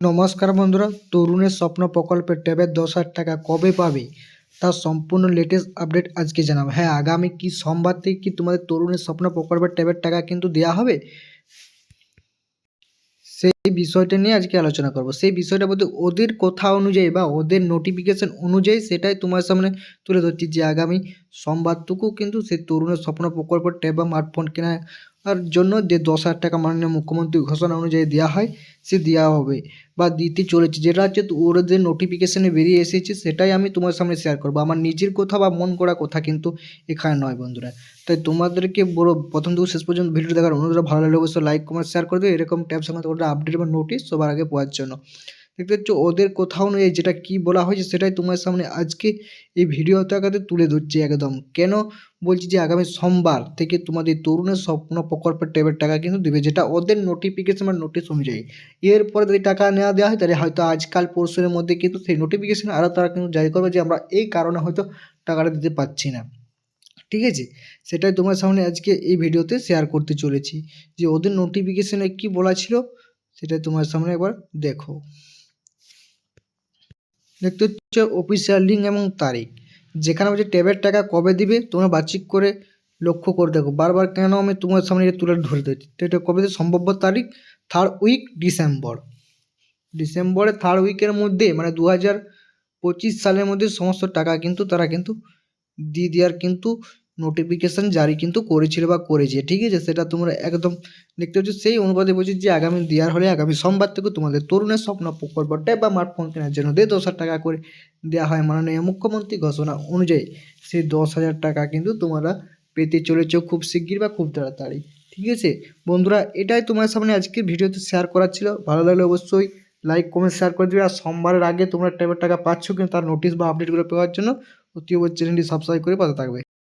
নমস্কার বন্ধুরা, তরুণের স্বপ্ন প্রকল্পের ট্যাবের দশ হাজার টাকা কবে পাবে? তার সম্পূর্ণ লেটেস্ট আপডেট আজকে জানাব। হ্যাঁ আগামী কি সোমবার থেকে কি তোমাদের তরুণের স্বপ্ন প্রকল্পের ট্যাবের টাকা কিন্তু দেওয়া হবে? সেই বিষয়টা নিয়ে আজকে আলোচনা করব। সেই বিষয়টা বলতে ওদের কথা অনুযায়ী বা ওদের নোটিফিকেশন অনুযায়ী সেটাই তোমার সামনে তুলে ধরছি যে আগামী সোমবারটুকু কিন্তু সেই তরুণের স্বপ্ন প্রকল্পের ট্যাব বা স্মার্টফোন কেনার জন্য যে দশ হাজার টাকা মাননীয় মুখ্যমন্ত্রী ঘোষণা অনুযায়ী দেওয়া হয়, সে দেওয়া হবে বা দিতে চলেছে। যেটা হচ্ছে ওদের নোটিফিকেশানে বেরিয়ে এসেছে, সেটাই আমি তোমার সামনে শেয়ার করব। আমার নিজের কথা বা মন করা কথা কিন্তু এখানে নয় বন্ধুরা। তাই তোমাদেরকে বড় প্রথম থেকে শেষ পর্যন্ত ভিডিও দেখার অনুরোধ ভালো লাগলে অবশ্যই লাইক কমেন্ট শেয়ার করে দেবে এরকম সংক্রান্ত কোনো আপডেট বা নোটিশ সবার আগে পাওয়ার জন্য। দেখতে পাচ্ছ, ওদের কোথাও অনুযায়ী যেটা কি বলা হয়েছে সেটাই তোমার সামনে আজকে এই ভিডিও আকারে তুলে ধরছি একদম। কেন বলছি যে আগামী সোমবার থেকে তোমাদের তরুণের স্বপ্ন প্রকল্পের ট্যাবের টাকা কিন্তু দেবে, যেটা ওদের নোটিফিকেশন বা নোটিশ অনুযায়ী। এরপরে যদি টাকা নেওয়া দেওয়া হয়, তাহলে হয়তো আজকাল পরশুর মধ্যে কিন্তু সেই নোটিফিকেশন আরও তারা কিন্তু জারি করবে যে আমরা এই কারণে হয়তো টাকাটা দিতে পারছি না। ঠিক আছে? সেটাই তোমার সামনে আজকে এই ভিডিওতে শেয়ার করতে চলেছি। যে ওদের নোটিফিকেশনে কি বলা ছিল, সেটাই তোমার সামনে একবার দেখো। দেখতে হচ্ছে অফিসিয়াল লিঙ্ক এবং তারিখ। যেখানে বলছে ট্যাবের টাকা কবে দিবে, তোমরা বার্ষিক করে লক্ষ্য করে দেখো। বারবার কেন আমি তোমার সামনে এটা তুলে ধরে দিচ্ছি তো এটা কবে সম্ভাব্য তারিখ থার্ড উইক ডিসেম্বর ডিসেম্বরের থার্ড উইকের মধ্যে মানে দু হাজার পঁচিশ সালের মধ্যে সমস্ত টাকা কিন্তু তারা কিন্তু দিয়ে দেওয়ার কিন্তু নোটিফিকেশান জারি কিন্তু করেছিল বা করেছে, ঠিক আছে? সেটা তোমরা একদম দেখতে পাচ্ছ, সেই অনুপাতে বলছি যে আগামী দেওয়ার হলে আগামী সোমবার থেকে তোমাদের তরুণের স্বপ্ন প্রকল্পটা বা স্মার্টফোন কেনার জন্য দিয়ে দশ টাকা করে দেওয়া হয় মাননীয় মুখ্যমন্ত্রী ঘোষণা অনুযায়ী। সেই দশ হাজার টাকা কিন্তু তোমরা পেতে চলেছ খুব শিগগির বা খুব তাড়াতাড়ি, ঠিক আছে? বন্ধুরা, এটাই তোমার সামনে আজকের ভিডিওতে শেয়ার করার ছিল। ভালো লাগলে অবশ্যই লাইক কমেন্ট শেয়ার করে দেবে। আর সোমবারের আগে তোমরা টাইমের টাকা পাচ্ছ কিন্তু তার নোটিশ বা আপডেটগুলো পাওয়ার জন্য অতি চ্যানেলটি সাবস্ক্রাইব করে পাতে থাকবে।